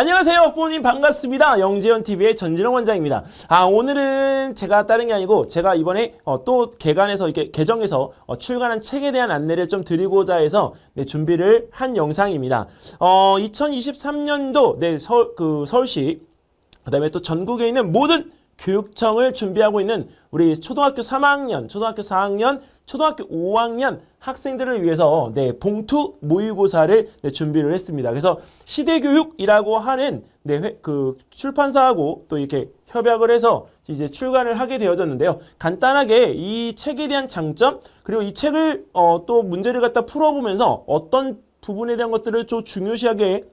안녕하세요, 부모님 반갑습니다. 영재현 TV의 전진영 원장입니다. 아 오늘은 제가 다른 게 아니고 제가 이번에 어, 또 개관해서 이렇게 개정해서 어, 출간한 책에 대한 안내를 좀 드리고자 해서 네, 준비를 한 영상입니다. 어 2023년도 네 서울 그 서울시 그 다음에 또 전국에 있는 모든 교육청을 준비하고 있는 우리 초등학교 3학년, 초등학교 4학년, 초등학교 5학년 학생들을 위해서 네, 봉투 모의고사를 네, 준비를 했습니다. 그래서 시대교육이라고 하는 네, 회- 그 출판사하고 또 이렇게 협약을 해서 이제 출간을 하게 되어졌는데요. 간단하게 이 책에 대한 장점 그리고 이 책을 어, 또 문제를 갖다 풀어보면서 어떤 부분에 대한 것들을 좀 중요시하게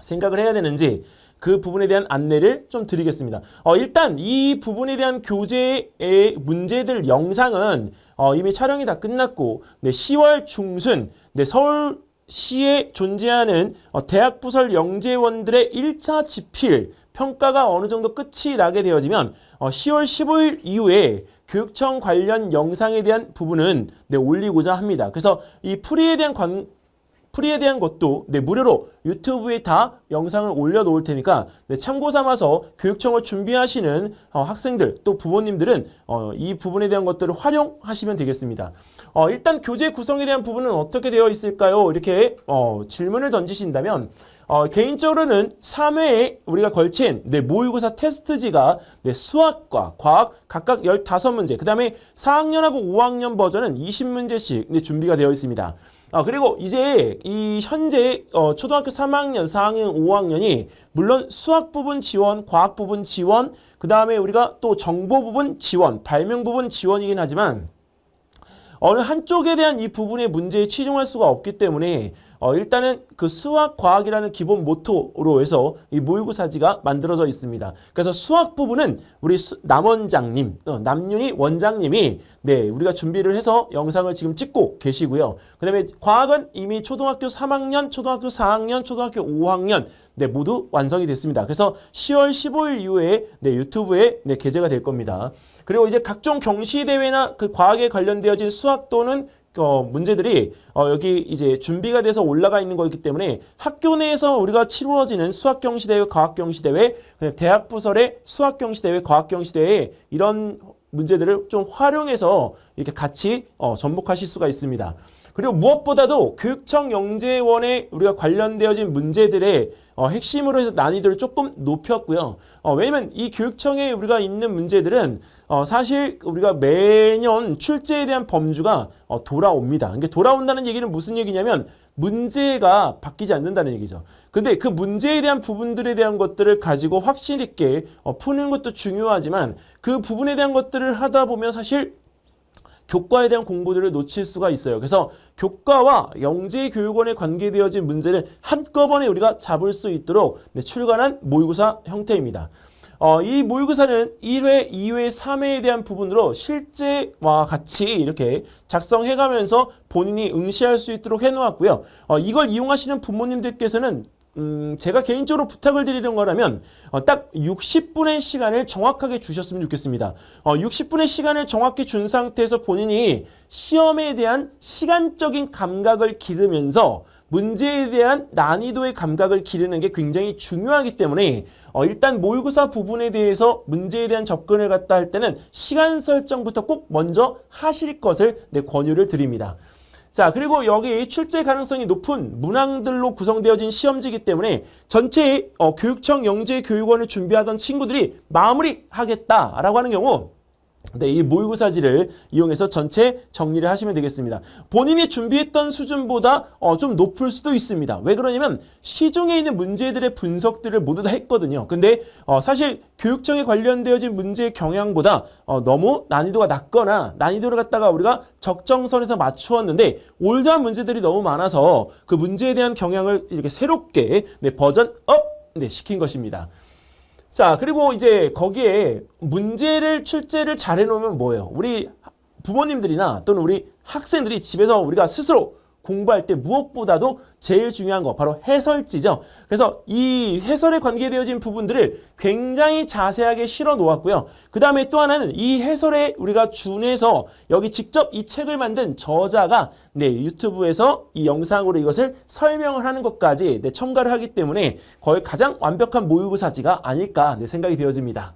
생각을 해야 되는지 그 부분에 대한 안내를 좀 드리겠습니다. 어, 일단 이 부분에 대한 교재의 문제들 영상은 어, 이미 촬영이 다 끝났고 네, 10월 중순 네, 서울 시에 존재하는 어, 대학 부설 영재원들의 1차 집필 평가가 어느 정도 끝이 나게 되어지면 어, 10월 15일 이후에 교육청 관련 영상에 대한 부분은 네, 올리고자 합니다. 그래서 이 풀이에 대한 관, 프리에 대한 것도 네, 무료로 유튜브에 다 영상을 올려놓을 테니까 네, 참고 삼아서 교육청을 준비하시는 어, 학생들 또 부모님들은 어, 이 부분에 대한 것들을 활용하시면 되겠습니다. 어, 일단 교재 구성에 대한 부분은 어떻게 되어 있을까요? 이렇게 어, 질문을 던지신다면 어, 개인적으로는 3회에 우리가 걸친 네, 모의고사 테스트지가 네, 수학과 과학 각각 15문제 그 다음에 4학년하고 5학년 버전은 20문제씩 네, 준비가 되어 있습니다. 아, 그리고 이제 이 현재 어, 초등학교 3학년, 4학년, 5학년이 물론 수학 부분 지원, 과학 부분 지원, 그 다음에 우리가 또 정보 부분 지원, 발명 부분 지원이긴 하지만 어느 한쪽에 대한 이 부분의 문제에 치중할 수가 없기 때문에 어, 일단은 그 수학 과학이라는 기본 모토로 해서 이 모의고사지가 만들어져 있습니다. 그래서 수학 부분은 우리 수- 남원장님, 어, 남윤희 원장님이 네 우리가 준비를 해서 영상을 지금 찍고 계시고요. 그다음에 과학은 이미 초등학교 3학년, 초등학교 4학년, 초등학교 5학년 네 모두 완성이 됐습니다. 그래서 10월 15일 이후에 네 유튜브에 네 게재가 될 겁니다. 그리고 이제 각종 경시 대회나 그 과학에 관련되어진 수학 또는 어, 문제들이 어, 여기 이제 준비가 돼서 올라가 있는 거기 때문에 학교 내에서 우리가 치루어지는 수학 경시 대회, 과학 경시 대회, 그다음에 대학 부설의 수학 경시 대회, 과학 경시 대회 이런 문제들을 좀 활용해서 이렇게 같이 어, 접목하실 수가 있습니다. 그리고 무엇보다도 교육청 영재원에 우리가 관련되어진 문제들의 어, 핵심으로 해서 난이도를 조금 높였고요. 어, 왜냐면 이 교육청에 우리가 있는 문제들은 어, 사실 우리가 매년 출제에 대한 범주가 어, 돌아옵니다. 그러니까 돌아온다는 얘기는 무슨 얘기냐면 문제가 바뀌지 않는다는 얘기죠. 근데 그 문제에 대한 부분들에 대한 것들을 가지고 확실 있게 어, 푸는 것도 중요하지만 그 부분에 대한 것들을 하다 보면 사실 교과에 대한 공부들을 놓칠 수가 있어요. 그래서 교과와 영재교육원에 관계되어진 문제를 한꺼번에 우리가 잡을 수 있도록 네, 출간한 모의고사 형태입니다. 어, 이 모의고사는 1회, 2회, 3회에 대한 부분으로 실제와 같이 이렇게 작성해가면서 본인이 응시할 수 있도록 해놓았고요. 어, 이걸 이용하시는 부모님들께서는 음, 제가 개인적으로 부탁을 드리는 거라면 어, 딱 60분의 시간을 정확하게 주셨으면 좋겠습니다. 어, 60분의 시간을 정확히 준 상태에서 본인이 시험에 대한 시간적인 감각을 기르면서 문제에 대한 난이도의 감각을 기르는 게 굉장히 중요하기 때문에 어, 일단 모의고사 부분에 대해서 문제에 대한 접근을 갖다 할 때는 시간 설정부터 꼭 먼저 하실 것을 네, 권유를 드립니다. 자, 그리고 여기 출제 가능성이 높은 문항들로 구성되어진 시험지이기 때문에 전체 어, 교육청 영재 교육원을 준비하던 친구들이 마무리하겠다라고 하는 경우 네, 이 모의고사지를 이용해서 전체 정리를 하시면 되겠습니다. 본인이 준비했던 수준보다 어, 좀 높을 수도 있습니다. 왜 그러냐면 시중에 있는 문제들의 분석들을 모두 다 했거든요. 근데 어, 사실 교육청에 관련되어진 문제의 경향보다 어, 너무 난이도가 낮거나 난이도를 갖다가 우리가 적정선에서 맞추었는데 올드한 문제들이 너무 많아서 그 문제에 대한 경향을 이렇게 새롭게 네, 버전 업 네, 시킨 것입니다. 자, 그리고 이제 거기에 문제를 출제를 잘 해놓으면 뭐예요? 우리 부모님들이나 또는 우리 학생들이 집에서 우리가 스스로 공부할 때 무엇보다도 제일 중요한 거 바로 해설지죠. 그래서 이 해설에 관계되어진 부분들을 굉장히 자세하게 실어 놓았고요. 그 다음에 또 하나는 이 해설에 우리가 준해서 여기 직접 이 책을 만든 저자가 네 유튜브에서 이 영상으로 이것을 설명을 하는 것까지 네, 첨가를 하기 때문에 거의 가장 완벽한 모의고사지가 아닐까 네, 생각이 되어집니다.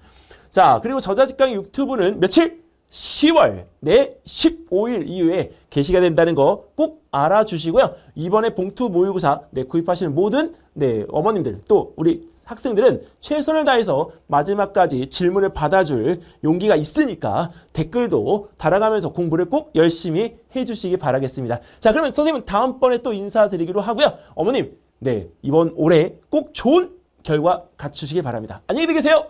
자 그리고 저자 직강 유튜브는 며칠? 10월 내 15일 이후에 게시가 된다는 거 꼭 알아주시고요. 이번에 봉투 모의고사 네, 구입하시는 모든 네, 어머님들 또 우리 학생들은 최선을 다해서 마지막까지 질문을 받아줄 용기가 있으니까 댓글도 달아가면서 공부를 꼭 열심히 해주시기 바라겠습니다. 자 그러면 선생님은 다음번에 또 인사드리기로 하고요. 어머님 네 이번 올해 꼭 좋은 결과 갖추시기 바랍니다. 안녕히 계세요.